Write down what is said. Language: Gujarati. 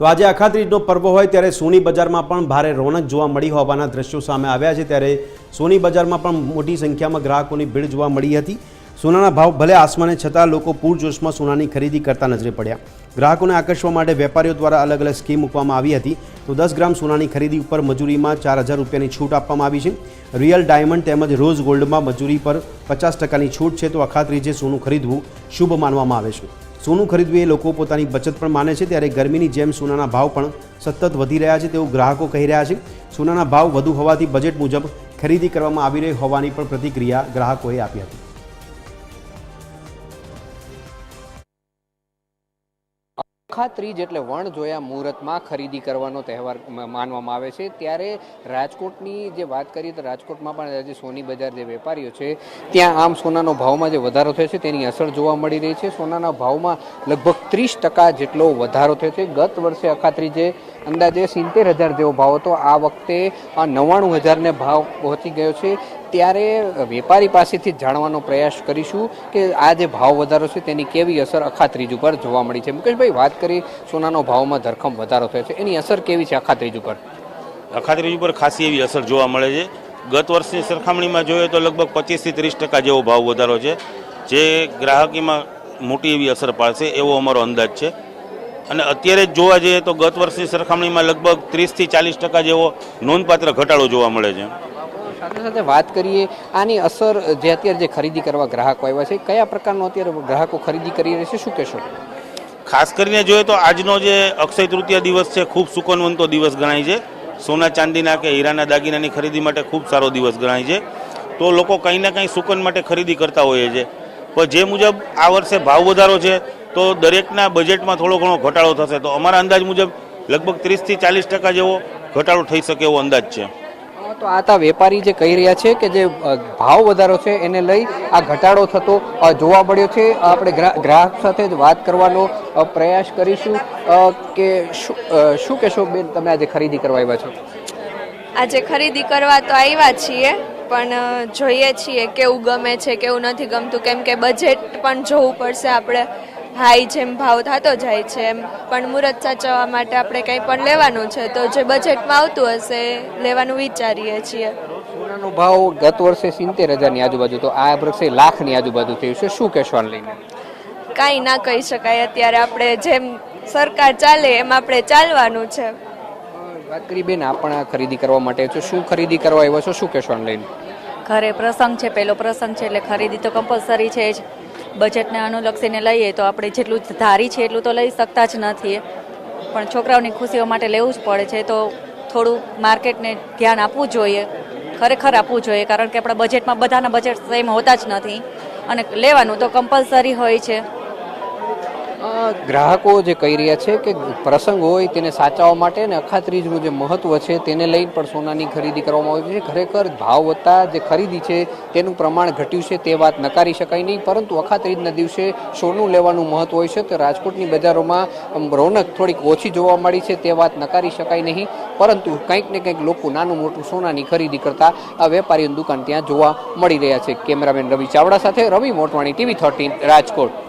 તો આજે અખાત્રીજનો પર્વ હોય ત્યારે સોની બજારમાં પણ ભારે રોનક જોવા મળી હોવાના દ્રશ્યો સામે આવ્યા છે. ત્યારે સોની બજારમાં પણ મોટી સંખ્યામાં ગ્રાહકોની ભીડ જોવા મળી હતી. સોનાના ભાવ ભલે આસમાને છતાં લોકો પૂરજોશમાં સોનાની ખરીદી કરતા નજરે પડ્યા. ગ્રાહકોને આકર્ષવા માટે વેપારીઓ દ્વારા અલગ અલગ સ્કીમ મૂકવામાં આવી હતી. તો દસ ગ્રામ સોનાની ખરીદી ઉપર મજૂરીમાં ચાર હજાર રૂપિયાની છૂટ આપવામાં આવી છે. રિયલ ડાયમંડ તેમજ રોઝ ગોલ્ડમાં મજૂરી પર પચાસ ટકાની છૂટ છે. તો અખાત્રીજે સોનું ખરીદવું શુભ માનવામાં આવે છે. સોનું ખરીદવું એ લોકો પોતાની બચત પણ માને છે, ત્યારે ગરમીની જેમ સોનાના ભાવ પણ સતત વધી રહ્યા છે, તેવું ગ્રાહકો કહી રહ્યા છે. સોનાના ભાવ વધુ હોવાથી બજેટ મુજબ ખરીદી કરવામાં આવી રહી હોવાની પણ પ્રતિક્રિયા ગ્રાહકોએ આપી હતી. અખાત્રીજ એટલે વણ જોયા મુહૂર્તમાં ખરીદી કરવાનો તહેવાર માનવામાં આવે છે. ત્યારે રાજકોટની જે વાત કરીએ તો રાજકોટમાં પણ આજે સોની બજાર જે વેપારીઓ છે, ત્યાં આમ સોનાનો ભાવમાં જે વધારો થયો છે તેની અસર જોવા મળી રહી છે. સોનાના ભાવમાં લગભગ ત્રીસ ટકા જેટલો વધારો થયો છે. ગત વર્ષે અખાત્રીજે અંદાજે સિત્તેર હજાર જેવો ભાવ હતો. આ વખતે નવ્વાણું હજારને ભાવ પહોંચી ગયો છે. ત્યારે વેપારી પાસેથી જાણવાનો પ્રયાસ કરીશું કે આ જે ભાવ વધારો છે તેની કેવી અસર અખાત્રીજ ઉપર જોવા મળી છે. મુકેશભાઈ, વાત કરી સોનાનો ભાવમાં ધરખમ વધારો થયો છે. એની અસર કેવી છે અખાત્રીજ ઉપર? અખાત્રીજ ઉપર ખાસી એવી અસર જોવા મળે છે. ગત વર્ષની સરખામણીમાં જોઈએ તો લગભગ પચીસથી ત્રીસ ટકા જેવો ભાવ વધારો છે. જે ગ્રાહકીમાં મોટી એવી અસર પાડશે એવો અમારો અંદાજ છે. અને અત્યારે જ જોવા જઈએ તો ગત વર્ષની સરખામણીમાં લગભગ ત્રીસથી ચાલીસ ટકા જેવો નોંધપાત્ર ઘટાડો જોવા મળે છે. સાથે સાથે વાત કરીએ આની અસર જે અત્યારે જે ખરીદી કરવા ગ્રાહકો આવ્યા છે કયા પ્રકારનો અત્યારે ગ્રાહકો ખરીદી કરી રહ્યા છે શું કહેશો? ખાસ કરીને જોઈએ તો આજનો જે અક્ષય તૃતીય દિવસ છે ખૂબ સુકનવંતો દિવસ ગણાય છે. સોના ચાંદીના કે હીરાના દાગીનાની ખરીદી માટે ખૂબ સારો દિવસ ગણાય છે. તો લોકો કંઈ ના કંઈ સુકન માટે ખરીદી કરતા હોઈએ છે. પણ જે મુજબ આ વર્ષે ભાવ વધારો છે તો દરેકના બજેટમાં થોડો ઘણો ઘટાડો થશે. તો અમારા અંદાજ મુજબ લગભગ ત્રીસથી ચાલીસ ટકા જેવો ઘટાડો થઈ શકે એવો અંદાજ છે. તો આ તા વેપારી જે કહી રહ્યા છે કે જે ભાવ વધારો છે એને લઈ આ ઘટાડો થતો જોવા મળ્યો છે. આપણે ગ્રાહક સાથે જ વાત કરવાનો પ્રયાસ કરીશું. કે શું કહેશો બેન તમે આજે ખરીદી કરવા આવ્યા છો? આજે ખરીદી કરવા તો આવ્યા છીએ પણ જોઈએ છીએ કેવું ગમે છે કેવું નથી ગમતું. કેમ કે બજેટ પણ જોવું પડશે આપણે. હાઈ જેમ ભાવ થતો જાય છે એમ. પણ મુહૂર્ત સાચવવા માટે આપણે કંઈ પણ લેવાનું છે તો જે બજેટમાં આવતું હશે એ લેવાનું વિચારીએ છીએ. સોનાનો ભાવ ગત વર્ષે સિત્તેર હજારની આજુબાજુ તો આ વર્ષે લાખની આજુબાજુ થયું છે. શું કહેશો લઈને? કાંઈ ના કહી શકાય. અત્યારે આપણે જેમ સરકાર ચાલે એમ આપણે ચાલવાનું છે. વાત કરી બેન આપ આ ખરીદી કરવા માટે છો. શું ખરીદી કરવા આવ્યો છો? શું કહેશો લઈને? ઘરે પ્રસંગ છે પહેલો પ્રસંગ છે એટલે ખરીદી તો કમ્પલસરી છે જ. બજેટને અનુલક્ષીને લઈએ તો આપણે જેટલું ધારી છે એટલું તો લઈ શકતા જ નથી. પણ છોકરાઓની ખુશીઓ માટે લેવું જ પડે છે. તો થોડું માર્કેટને ધ્યાન આપવું જોઈએ. ખરેખર આપવું જોઈએ, કારણ કે આપણા બજેટમાં બધાના બજેટ સેમ હોતા જ નથી. અને લેવાનું તો કમ્પલસરી હોય છે. ગ્રાહકો જે કહી રહ્યા છે કે પ્રસંગ હોય તેને સાચવવા માટે ને અખાત્રીજનું જે મહત્વ છે તેને લઈને પણ સોનાની ખરીદી કરવામાં આવી છે. ખરેખર ભાવ વધતા જે ખરીદી છે તેનું પ્રમાણ ઘટ્યું છે તે વાત નકારી શકાય નહીં. પરંતુ અખાત્રીજના દિવસે સોનું લેવાનું મહત્વ હોય છે તો રાજકોટની બજારોમાં રોનક થોડીક ઓછી જોવા મળી છે તે વાત નકારી શકાય નહીં. પરંતુ કંઈક ને કંઈક લોકો નાનું મોટું સોનાની ખરીદી કરતા આ વેપારીઓની દુકાન ત્યાં જોવા મળી રહ્યા છે. કેમેરામેન રવિ ચાવડા સાથે રવિ મોટવાણી ટીવી થર્ટીન રાજકોટ.